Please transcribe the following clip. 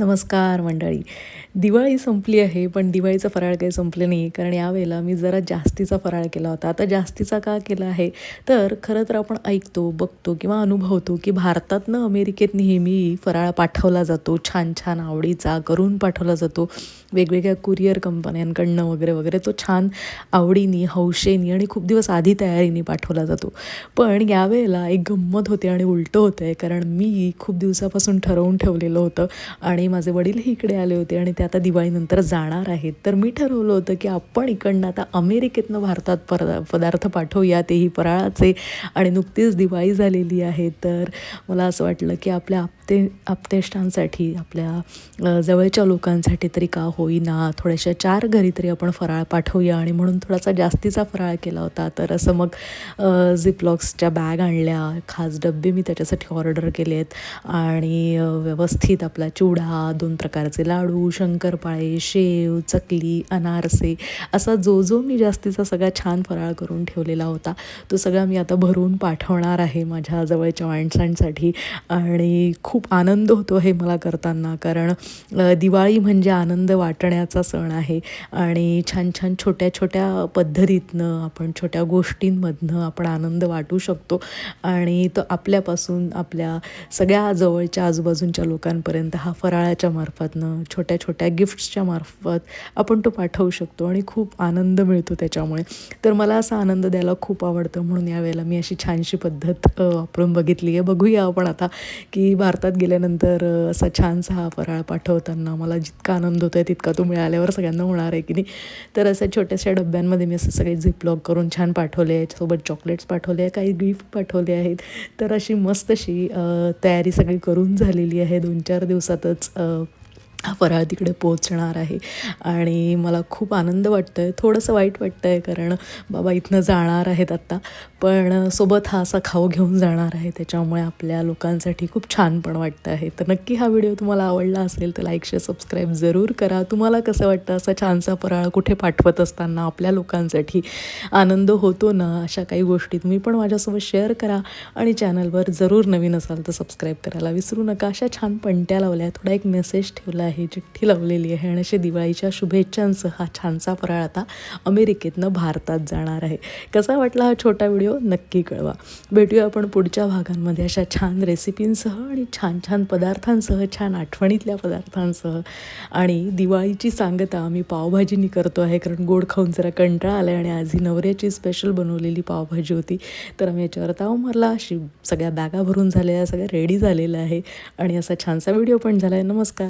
नमस्कार मंडळी. दिवाळी संपली आहे पण दिवाळीचा फराळ काही संपलं नाही कारण यावेळेला मी जरा जास्तीचा फराळ केला होता. आता जास्तीचा का केला आहे? तर खरं तर आपण ऐकतो बघतो किंवा अनुभवतो की भारतातनं अमेरिकेत नेहमी फराळ पाठवला जातो. छान छान आवडीचा करून पाठवला जातो. वेगवेगळ्या कुरिअर कंपन्यांकडनं वगैरे वगैरे तो छान आवडीनी हौशेनी आणि खूप दिवस आधी तयारीने पाठवला जातो. पण यावेळेला एक गंमत होते आणि उलटं होतं आहे कारण मी खूप दिवसापासून ठरवून ठेवलेलं होतं आणि माझे वडीलही इकडे आले होते आणि ते आता दिवाळीनंतर जाणार आहेत. तर मी ठरवलं होतं की आपण इकडनं आता अमेरिकेतनं भारतात पदा पदार्थ पाठवूया तेही फराळाचे. आणि नुकतीच दिवाळी झालेली आहे. तर मला असं वाटलं की आपल्या आपते आपतेष्टांसाठी आपल्या जवळच्या लोकांसाठी तरी का होईना थोड्याशा चार घरी तरी आपण फराळ पाठवूया आणि म्हणून थोडासा जास्तीचा फराळ केला होता. तर असं मग झिपलॉक्सच्या बॅग आणल्या खास डब्बे मी त्याच्यासाठी ऑर्डर केले आहेत आणि व्यवस्थित आपला चिवडा दोन प्रकारचे लाडू शंकरपाळे शेव चकली अनारसे असा जो जो मी जास्तीचा सगळा छान फराळ करून ठेवलेला होता तो सगळा मी आता भरून पाठवणार आहे माझ्या जवळच्या माणसांसाठी आणि खूप खूप आनंद होतो हे मला करताना कारण दिवाळी म्हणजे आनंद वाटण्याचा सण आहे आणि छान छान छोट्या छोट्या पद्धतीतनं आपण छोट्या गोष्टींमधनं आपण आनंद वाटू शकतो आणि तो आपल्यापासून आपल्या सगळ्या जवळच्या आजूबाजूच्या लोकांपर्यंत हा फराळाच्या मार्फतनं छोट्या छोट्या गिफ्ट्सच्या मार्फत आपण तो पाठवू शकतो आणि खूप आनंद मिळतो त्याच्यामुळे. तर मला असा आनंद द्यायला खूप आवडतं म्हणून यावेळेला मी अशी छानशी पद्धत वापरून बघितली आहे. बघूया आपण आता की भारतात गेल्यानंतर असा छानसा हा फराळ पाठवताना मला जितका आनंद होतो आहे तितका तो मिळाल्यावर सगळ्यांना होणार आहे की नाही. तर अशा छोट्याशा डब्यांमध्ये मी असं सगळे झिपलॉक करून छान पाठवले आहे सोबत चॉकलेट्स पाठवले आहे काही गिफ्ट पाठवले आहेत. तर अशी मस्त अशी तयारी सगळी करून झालेली आहे. दोन चार दिवसातच हा फराळ तिकडे पोचणार आहे. आणि मला खूप आनंद वाटतं आहे थोडंसं वाईट वाटतं आहे कारण बाबा इथनं जाणार आहेत आत्ता. पण सोबत हा असा खाऊ घेऊन जाणार आहे. त्याच्यामुळे आपल्या लोकांसाठी खूप छान पण वाटतं आहे. तर नक्की हा व्हिडिओ तुम्हाला आवडला असेल तर लाईक शेअर सबस्क्राईब जरूर करा. तुम्हाला कसं वाटतं असा छानसा फराळ कुठे पाठवत असताना आपल्या लोकांसाठी आनंद होतो ना? अशा काही गोष्टी तुम्ही पण माझ्यासोबत शेअर करा. आणि चॅनलवर जरूर नवीन असाल तर सबस्क्राईब करायला विसरू नका. अशा छान पणट्या लावल्या. थोडा एक मेसेज ठेवला आहे चिठ्ठी लावलेली आहे आणि अशा दिवाळीच्या शुभेच्छांसह हा छानसा फराळ आता अमेरिकेतनं भारतात जाणार आहे. कसा वाटला हा छोटा व्हिडिओ? नक्की कळवा. भेटूया आपण पुढच्या भागांमध्ये अशा छान रेसिपींसह आणि छान छान पदार्थांसह छान आठवणीतल्या पदार्थांसह. आणि दिवाळीची सांगता आम्ही पावभाजीनी करतो आहे कारण गोड खाऊन जरा कंटाळा आला आणि आज ही नवऱ्याची स्पेशल बनवलेली पावभाजी होती. तर आम्ही याच्यावर ताव मारला अशी सगळ्या बॅगा भरून झालेल्या सगळ्या रेडी झालेलं आहे. आणि असा छानसा व्हिडिओ पण झाला आहे नमस्कार.